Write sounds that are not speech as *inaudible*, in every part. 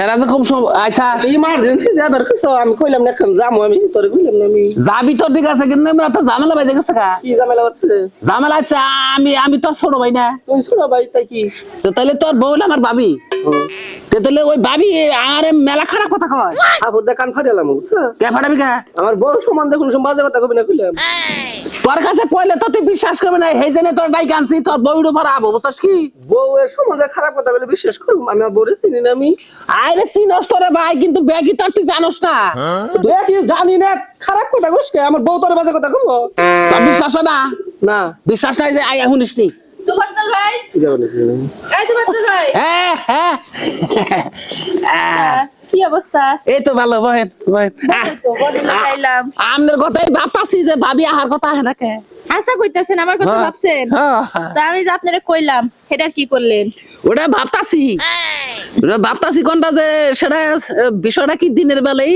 সেরা তো খুব আচ্ছা। ইমার্জেন্সি যাবার কইছো আমি কইলাম না এখন যাব আমি তোরে কইলাম না আমি। যাবি তোর ঠিক আছে কিন্তু আমরা তো ঝামেলা বাইজে গেছে কা কি ঝামেলা হচ্ছে? ঝামেলা আছে আমি আমি তোর ছোট ভাই না। তুই ছোট ভাই তাই কি? তাহলে তোর বউ আমার ভাবি? তে তাহলে ওই ভাবি আর মেলা খারাপ কথা কয়। আপর দা কান ফাটালাম বুঝছ? কে ফাটাবি কে? আমার বউ সমান দেখুন সব বাজে কথা কবি না কইলাম তোর কাছে কইলে তো তুই বিশ্বাস করবি না সেই জন্য তোর ডাইকে আনছি তোর বউর উপর আবো বুঝছিস কি? বউ এর সম্বন্ধে খারাপ কথা বলে বিশ্বাস করুম আমি আর বউরে চিনি না আমি। আরে চিনস তোরে ভাই কিন্তু ব্যাগই তোর তুই জানোস না। দেখি জানি না খারাপ কথা কইস কে আমার বউ তোর বাজে কথা কব তোর বিশ্বাস না? না। বিশ্বাস নাই যে আয়া শুনিস নি ভাই যাব না এই তুফাজ্জল ভাই হ্যাঁ হ্যাঁ আহ, কি অবস্থা? এই তো ভালো বহেন বহেন। আপনার কথাই ভাবতাছি যে ভাবি আহার কথা হ্যাঁ আশা কইতাছেন আমার কথা হ্যাঁ। ভাবছেন? হ্যাঁ। তা আমি যে আপনারে কইলাম সেটার কি করলেন? ওটা ভাবতাছি। ভাবতাছি কোনটা যে সেটা বিষয়টা কি দিনের বেলায়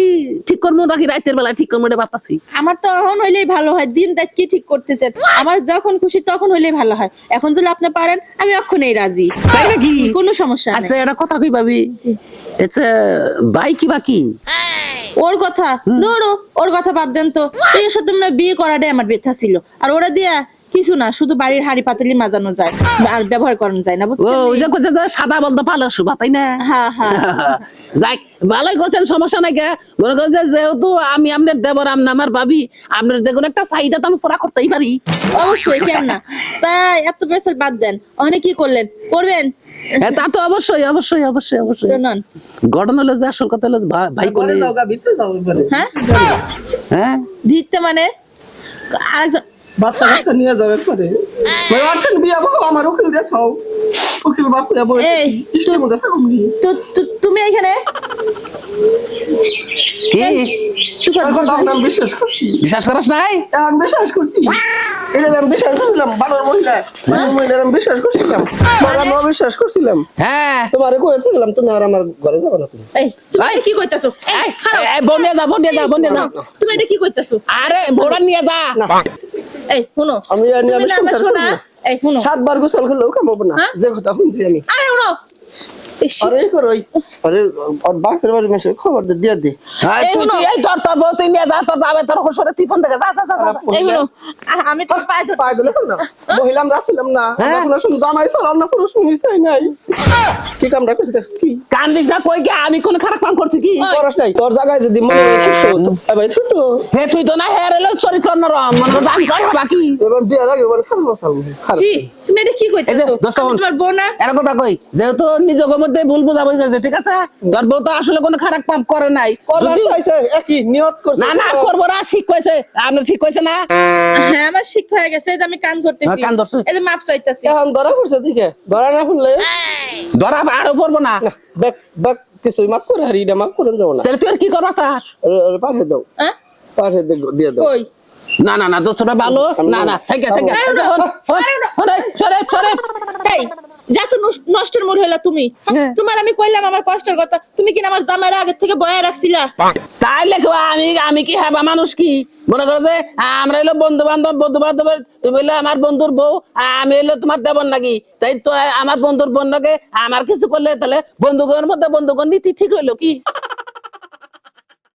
ঠিক করব নাকি রাতের বেলায় ঠিক করব এটা ভাবতাছি। আমার তো এখন হইলেই ভালো হয় দিন রাত কি ঠিক করতেছেন? আমার যখন খুশি তখন হইলেই ভালো হয়। এখন যদি আপনি পারেন আমি অক্ষণেই রাজি। তাই নাকি? কোনো সমস্যা আচ্ছা এটা কথা কই ভাবি? আচ্ছা ভাই কি? বাকি ওর কথা ধরো ওর কথা বাদ দেন তো। এর সাথে বিয়ে করাটাই আমার ব্যথা ছিল। আর ওরা দিয়া কিছু না শুধু বাড়ির হাড়ি পাতিলি মাজানো যায় আর ব্যবহার করানো যায় না বুঝছেন ওই যে কইছে যে সাদা বলতে পারল শুভা তাই না? হ্যাঁ হ্যাঁ *laughs* যাই ভালোই করছেন সমস্যা নাই কে মনে করেন যেহেতু আমি আপনার দেবর আমনা আমার ভাবি আপনার যে কোনো একটা চাহিদা তো আমি পুরা করতেই পারি। অবশ্যই কেন না? তাই এত পেশাল বাদ দেন। ওখানে কি করলেন? করবেন? তা তো অবশ্যই অবশ্যই অবশ্যই অবশ্যই। ঘটনা হলো যে আসল কথা হলো ভাই করে হ্যাঁ? হ্যাঁ? ভিড়তে মানে? আরেকজন বাচ্চা কাচ্চা নিয়ে অঠেন বিয়া বাবা আমার উকিল দেখাও উকিল বাপু বলে এই, মধ্যে থাকুন তুমি এখানে? কি? বিশ্বাস করছি। বিশ্বাস করাস নাই? আমি বিশ্বাস করছি। এটা আমি বিশ্বাস করছিলাম বানর মহিলা। মহিলা আমি বিশ্বাস করছিলাম। আমি অবিশ্বাস করছিলাম। হ্যাঁ। তোমার কয়ে থাকলাম তুমি আর আমার ঘরে যাব না তুমি। এই কি কইতাছো? এই যা বনে যা যা। তুমি এটা কি কইতাছো? আরে ভোড়া নিয়ে যা। এই শুনো। আমি আমি সংসার শোনা। এই শুনো। সাতবার গোসল করলেও কামাবো না। হ্যাঁ? যে কথা শুনছি আমি। আরে শুনো। আরে করো আরে ওর বাপের বাড়ি মেসে খবর দে দিয়ে দে। হ্যাঁ, তুই তুই- এই তোর তোর বউ তুই নিয়ে যা তোর বাবা তোর হোসরে তুই ফোন থেকে যা যা যা, যা। এই শুনো। আমি তোর পায়ে পায়ে দিলে না মহিলাম রাছিলাম না। হ্যাঁ? আমরা কোনো জামাই সালাম না কোনো শুনিছাই নাই। কি কামটা করছিস কি? কান্দিস না কই কি আমি কোন খারাপ কাম করছি কি? করস নাই তোর জায়গায় যদি মনে হয় থাকতো ভাই থাকতো হে তুই তো না হেরে লো চরিত্র নরম মনে করো হবা কি? এবার বিয়ের আগে বলে খারাপ বসাল জি তুমি এটা কি কইতাছো? দোস্ত তোমার বউ না। এর কথা কই যেহেতু নিজের মধ্যে ভুল বোঝা বুঝেছে ঠিক আছে? তোর বউ তো আসলে কোনো খারাপ কাম করে নাই। যদি চাইছে একই নিয়ত করছে। না না করব না ঠিক কইছে আপনি ঠিক কইছে না? হ্যাঁ আমার শিক্ষা হয়ে গেছে এই যে আমি কান ধরতেছি। হ্যাঁ, কান ধরছো। এই যে মাপ চাইতাছি। এখন ধরা পড়ছে দিকে। ধরা না পড়লে ধরা আরও পড়ব না ব্যাক ব্যাক কিছুই মাফ করে হারি এটা মাফ করে যাব না তাহলে তুই আর কি করবা স্যার পাঠিয়ে দাও হ্যাঁ পাঠিয়ে দিয়ে দাও কই না না না দোস্তটা ভালো না না থেকে থেকে সরে না, না। সরে সরে যা তো নষ্টের মোড় হইলা তুমি। হ্যাঁ। তোমার আমি কইলাম আমার কষ্টের কথা। তুমি কিনা আমার জামাইরা আগে থেকে বয়া রাখছিলা? তাই লেখো আমি আমি কি হ্যাঁ মানুষ কি? মনে করো যে আমরা হলো বন্ধু বান্ধব বন্ধু বান্ধবের তুমি হলো আমার বন্ধুর বউ আমি হলো তোমার দেবন নাকি তাই তো আমার বন্ধুর বোন নাকি আমার কিছু করলে তাহলে বন্ধুগণের মধ্যে বন্ধুগণ নীতি ঠিক হইল কি?